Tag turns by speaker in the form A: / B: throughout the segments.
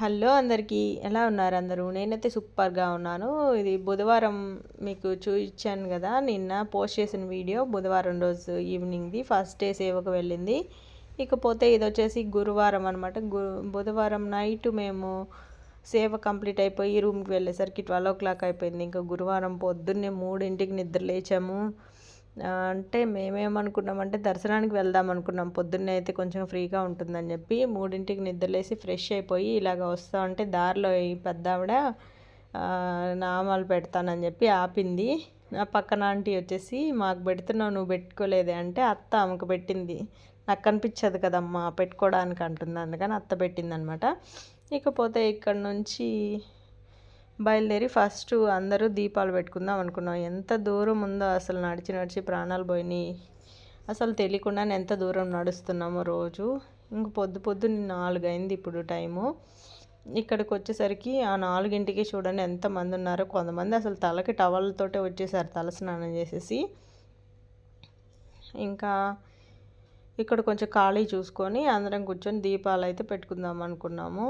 A: Hello అందరికీ ఎలా ఉన్నారు అందరూ? నేనైతే సూపర్గా ఉన్నాను. ఇది బుధవారం మీకు చూపించాను కదా నిన్న పోస్ట్ చేసిన వీడియో బుధవారం రోజు ఈవినింగ్ది. ఫస్ట్ డే సేవకు వెళ్ళింది. ఇకపోతే ఇది వచ్చేసి గురువారం అనమాట గు బుధవారం నైట్ మేము సేవ కంప్లీట్ అయిపోయి రూమ్కి వెళ్ళేసరికి ట్వెల్వ్ ఓ క్లాక్ అయిపోయింది. ఇంకా గురువారం పొద్దున్నే మూడింటికి నిద్ర లేచాము. అంటే మేమేమనుకున్నామంటే దర్శనానికి వెళ్దాం అనుకున్నాం. పొద్దున్నే అయితే కొంచెం ఫ్రీగా ఉంటుందని చెప్పి మూడింటికి నిద్రలేసి ఫ్రెష్ అయిపోయి ఇలాగ వస్తా ఉంటే దారిలో ఈ పెద్ద ఆవిడ నామాలు పెడతానని చెప్పి ఆపింది. నా పక్కన ఆంటీ వచ్చేసి మాకు పెడుతున్నావు నువ్వు పెట్టుకోలేదే. అంటే అత్త ఆమెకు పెట్టింది. నాకు కనిపించదు కదమ్మా పెట్టుకోవడానికి అంటుంది. అందుకని అత్త పెట్టింది అనమాట ఇకపోతే ఇక్కడ నుంచి బయలుదేరి ఫస్ట్ అందరూ దీపాలు పెట్టుకుందాం అనుకున్నాం. ఎంత దూరం ఉందో అసలు నడిచి నడిచి ప్రాణాలు పోయినాయి. అసలు తెలియకుండానే ఎంత దూరం నడుస్తున్నామో రోజు. ఇంక పొద్దు పొద్దు నాలుగు అయింది ఇప్పుడు టైము. ఇక్కడికి వచ్చేసరికి ఆ నాలుగింటికి చూడండి ఎంతమంది ఉన్నారో. కొంతమంది అసలు తలకి టవల్తోటే వచ్చేసారు తల స్నానం చేసేసి. ఇంకా ఇక్కడ కొంచెం ఖాళీ చూసుకొని అందరం కూర్చొని దీపాలు అయితే పెట్టుకుందాం అనుకున్నాము.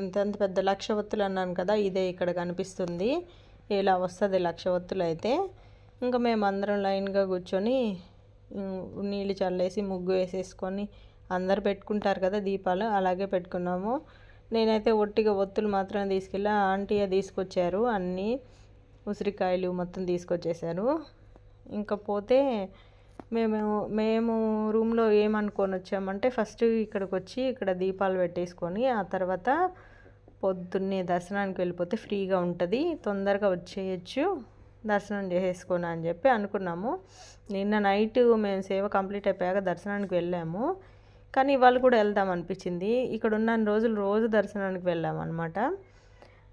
A: ఎంతెంత పెద్ద లక్ష ఒత్తులు అన్నాను కదా ఇదే ఇక్కడ కనిపిస్తుంది. ఇలా వస్తుంది లక్ష ఒత్తులు అయితే. ఇంకా మేము అందరం లైన్గా కూర్చొని నీళ్ళు చల్లేసి ముగ్గు వేసేసుకొని అందరు పెట్టుకుంటారు కదా దీపాలు అలాగే పెట్టుకున్నాము. నేనైతే ఒట్టిగా ఒత్తులు మాత్రమే తీసుకెళ్ళి ఆంటీ తీసుకొచ్చారు. అన్నీ ఉసిరికాయలు మొత్తం తీసుకొచ్చేసారు ఇంకా పోతే మేము మేము రూమ్లో ఏమనుకొని వచ్చామంటే ఫస్ట్ ఇక్కడికి వచ్చి ఇక్కడ దీపాలు పెట్టేసుకొని ఆ తర్వాత పొద్దున్నే దర్శనానికి వెళ్ళిపోతే ఫ్రీగా ఉంటుంది. తొందరగా వచ్చేయచ్చు దర్శనం చేసేసుకొని అని చెప్పి అనుకున్నాము. నిన్న నైట్ మేము సేవ కంప్లీట్ అయిపోయాక దర్శనానికి వెళ్ళాము. కానీ ఇవాళ కూడా వెళ్దాం అనిపించింది. ఇక్కడ ఉన్న రోజులు రోజు దర్శనానికి వెళ్ళాము అనమాట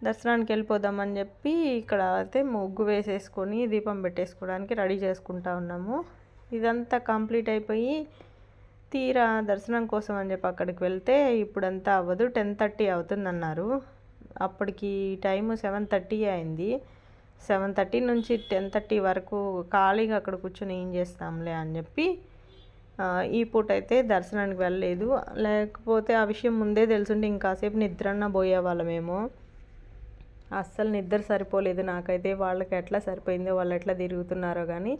A: దర్శనానికి వెళ్ళిపోదామని చెప్పి ఇక్కడ అయితే ముగ్గు వేసేసుకొని దీపం పెట్టేసుకోవడానికి రెడీ చేసుకుంటా ఉన్నాము. ఇదంతా కంప్లీట్ అయిపోయి తీరా దర్శనం కోసం అని చెప్పి అక్కడికి వెళ్తే ఇప్పుడంతా అవ్వదు. టెన్ థర్టీ అవుతుందన్నారు. అప్పటికి టైము సెవెన్ థర్టీ అయింది. సెవెన్ థర్టీ నుంచి టెన్ థర్టీ వరకు ఖాళీగా అక్కడ కూర్చొని ఏం చేస్తాంలే అని చెప్పి ఈ పూట అయితే దర్శనానికి వెళ్ళలేదు. లేకపోతే ఆ విషయం ముందే తెలుసుంటే ఇంకాసేపు నిద్రన్న పోయేవాళ్ళమేమో అస్సలు నిద్ర సరిపోలేదు నాకైతే. వాళ్ళకి ఎట్లా సరిపోయిందో వాళ్ళు ఎట్లా తిరుగుతున్నారో కానీ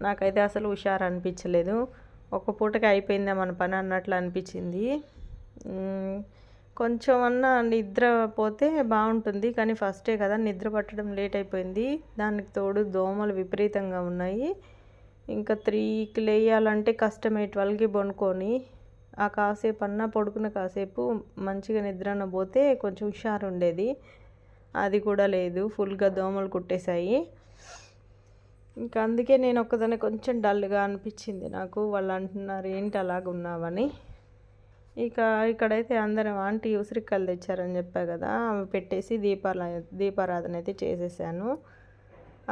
A: నాకైతే అసలు హుషారు అనిపించలేదు ఒక పూటకి అయిపోయిందా మన పని అన్నట్లు అనిపించింది. కొంచెం అన్నా నిద్ర పోతే బాగుంటుంది కానీ ఫస్టే కదా నిద్ర పట్టడం లేట్ అయిపోయింది. దానికి తోడు దోమలు విపరీతంగా ఉన్నాయి. ఇంకా త్రీకి లేయాలంటే కష్టమే ట్వెల్వ్కి పడుకొని ఆ కాసేపు అన్నా పడుకున్న కాసేపు మంచిగా నిద్రన పోతే కొంచెం హుషారు ఉండేది అది కూడా లేదు ఫుల్గా దోమలు కుట్టేశాయి. ఇంకా అందుకే నేను ఒక్కదాన్ని కొంచెం డల్గా అనిపించింది నాకు. వాళ్ళు అంటున్నారు ఏంటి అలాగ ఉన్నావని? ఇక ఇక్కడైతే అందరం ఆంటీ ఉసిరికాయలు తెచ్చారని చెప్పా కదా అవి పెట్టేసి దీపాల దీపారాధన అయితే చేసేసాను.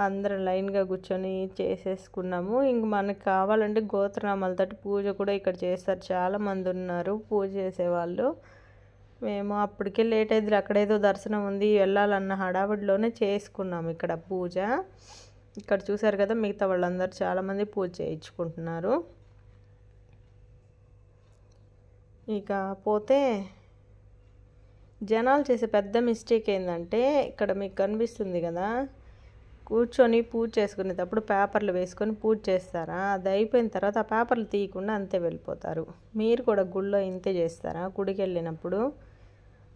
A: అందరం లైన్గా కూర్చొని చేసేసుకున్నాము. ఇంక మనకు కావాలంటే గోత్రనామాలతో పూజ కూడా ఇక్కడ చేస్తారు. చాలామంది ఉన్నారు పూజ చేసేవాళ్ళు. మేము అప్పటికే లేట్ అయింది అక్కడేదో దర్శనం ఉంది వెళ్ళాలన్న హడావిడిలోనే చేసుకున్నాము ఇక్కడ పూజ. ఇక్కడ చూసారు కదా మిగతా వాళ్ళందరూ చాలామంది పూజ చేయించుకుంటున్నారు. ఇక పోతే జనాలు చేసే పెద్ద మిస్టేక్ ఏంటంటే ఇక్కడ మీకు కనిపిస్తుంది కదా కూర్చొని పూజ చేసుకునేటప్పుడు పేపర్లు వేసుకొని పూజ చేస్తారా? అది అయిపోయిన తర్వాత ఆ పేపర్లు తీయకుండా అంతే వెళ్ళిపోతారు. మీరు కూడా గుళ్ళో ఇంతే చేస్తారా? గుడికి వెళ్ళినప్పుడు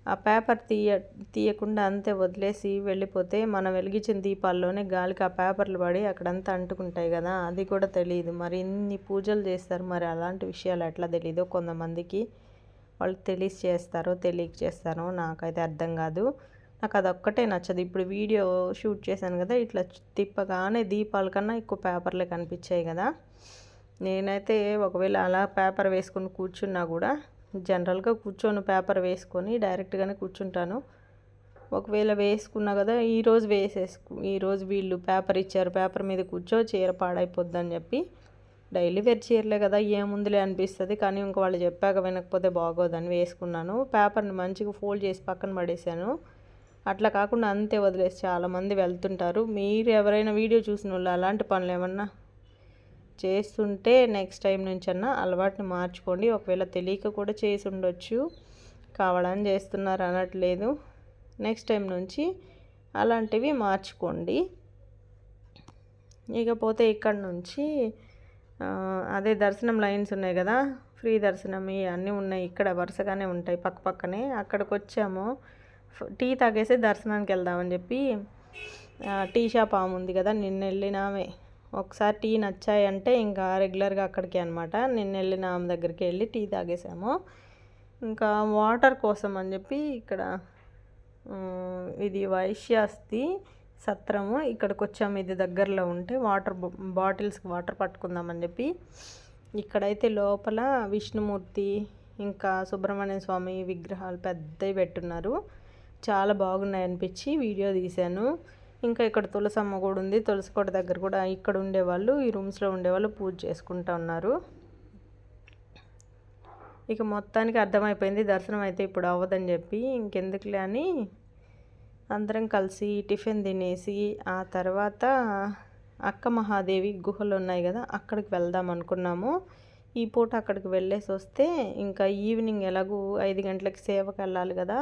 A: ఆ పేపర్ తీయ తీయకుండా అంతే వదిలేసి వెళ్ళిపోతే మనం వెలిగించిన దీపాల్లోనే గాలికి ఆ పేపర్లు పడి అక్కడంతా అంటుకుంటాయి కదా అది కూడా తెలియదు. మరి ఇన్ని పూజలు చేస్తారు మరి అలాంటి విషయాలు ఎట్లా తెలియదో కొంతమందికి వాళ్ళు తెలిసి చేస్తారో తెలియక చేస్తారో నాకైతే అర్థం కాదు. నాకు అదొక్కటే నచ్చదు. ఇప్పుడు వీడియో షూట్ చేశాను కదా ఇట్లా తిప్పగానే దీపాల కన్నా ఎక్కువ పేపర్లే కనిపించాయి కదా. నేనైతే ఒకవేళ అలా పేపర్ వేసుకొని కూర్చున్నా కూడా జనరల్గా కూర్చొని పేపర్ వేసుకొని డైరెక్ట్గానే కూర్చుంటాను. ఒకవేళ వేసుకున్నా కదా ఈరోజు వేసేసుకు ఈరోజు వీళ్ళు పేపర్ ఇచ్చారు పేపర్ మీద కూర్చో చీర పాడైపోద్దని చెప్పి డైలీ వేర్ చీరలే కదా ఏముందిలే అనిపిస్తుంది. కానీ ఇంక వాళ్ళు చెప్పాక వినకపోతే బాగోదని వేసుకున్నాను. పేపర్ని మంచిగా ఫోల్డ్ చేసి పక్కన పడేసాను అట్లా కాకుండా అంతే వదిలేసి చాలామంది వెళ్తుంటారు. మీరు ఎవరైనా వీడియో చూసిన వాళ్ళు అలాంటి పనులు ఏమన్నా చేస్తుంటే నెక్స్ట్ టైం నుంచి అన్నా అలవాటుని మార్చుకోండి. ఒకవేళ తెలియక కూడా చేసి ఉండొచ్చు. కావాలని చేస్తున్నారు అనట్లేదు. నెక్స్ట్ టైం నుంచి అలాంటివి మార్చుకోండి. ఇకపోతే ఇక్కడ నుంచి అదే దర్శనం లైన్స్ ఉన్నాయి కదా ఫ్రీ దర్శనం ఇవన్నీ ఉన్నాయి. ఇక్కడ వరుసగానే ఉంటాయి పక్క పక్కనే. అక్కడికి వచ్చాము టీ తాగేసి దర్శనానికి వెళ్దామని చెప్పి టీ షాప్ ఆమె ఉంది కదా నిన్న వెళ్ళినామే ఒకసారి టీ నచ్చాయంటే ఇంకా రెగ్యులర్గా అక్కడికి అనమాట నిన్న వెళ్ళిన ఆమె దగ్గరికి వెళ్ళి టీ తాగేసాము. ఇంకా వాటర్ కోసం అని చెప్పి ఇక్కడ ఇది వైశ్యాస్తి సత్రము. ఇక్కడికి వచ్చాము ఇది దగ్గరలో ఉంటే వాటర్ బాటిల్స్కి వాటర్ పట్టుకుందామని చెప్పి. ఇక్కడైతే లోపల విష్ణుమూర్తి ఇంకా సుబ్రహ్మణ్య స్వామి విగ్రహాలు పెద్దవి పెట్టున్నారు. చాలా బాగున్నాయి అనిపించి వీడియో తీశాను. ఇంకా ఇక్కడ తులసమ్మ కూడా ఉంది. తులసి కోట దగ్గర కూడా ఇక్కడ ఉండేవాళ్ళు ఈ రూమ్స్లో ఉండేవాళ్ళు పూజ చేసుకుంటా ఉన్నారు. ఇక మొత్తానికి అర్థమైపోయింది. దర్శనం అయితే ఇప్పుడు అవ్వదని చెప్పి ఇంకెందుకులే అని అందరం కలిసి టిఫిన్ తినేసి ఆ తర్వాత అక్క మహాదేవి గుహలు ఉన్నాయి కదా అక్కడికి వెళ్దాం అనుకున్నాము. ఈ పూట అక్కడికి వెళ్ళేసి వస్తే ఇంకా ఈవినింగ్ ఎలాగూ ఐదు గంటలకి సేవకి వెళ్ళాలి కదా.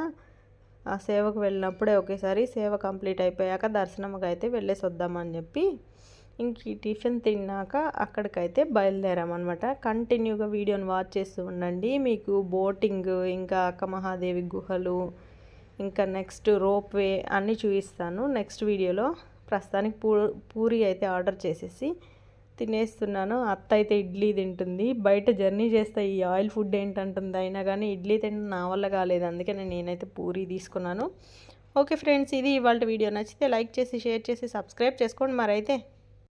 A: ఆ సేవకు వెళ్ళినప్పుడే ఒకేసారి సేవ కంప్లీట్ అయిపోయాక దర్శనంకి అయితే వెళ్ళేసి వద్దామని చెప్పి ఇంక టిఫిన్ తిన్నాక అక్కడికైతే బయలుదేరామన్నమాట. కంటిన్యూగా వీడియోని వాచ్ చేస్తూ ఉండండి. మీకు బోటింగ్ ఇంకా అక్క మహాదేవి గుహలు ఇంకా నెక్స్ట్ రోప్ వే అన్నీ చూపిస్తాను. నెక్స్ట్ వీడియోలో ప్రస్తుతానికి పూ పూరి అయితే ఆర్డర్ చేసేసి తినేస్తున్నాను. అత్త అయితే ఇడ్లీ తింటుంది. బయట జర్నీ చేస్తే ఈ ఆయిల్ ఫుడ్ ఏంటంటుంది అయినా కానీ ఇడ్లీ తింటే నా వల్ల కాలేదు. అందుకే నేనైతే పూరి తీసుకున్నాను. ఓకే ఫ్రెండ్స్ ఇది ఇవాళ వీడియో నచ్చితే లైక్ చేసి షేర్ చేసి సబ్స్క్రైబ్ చేసుకోండి. మరైతే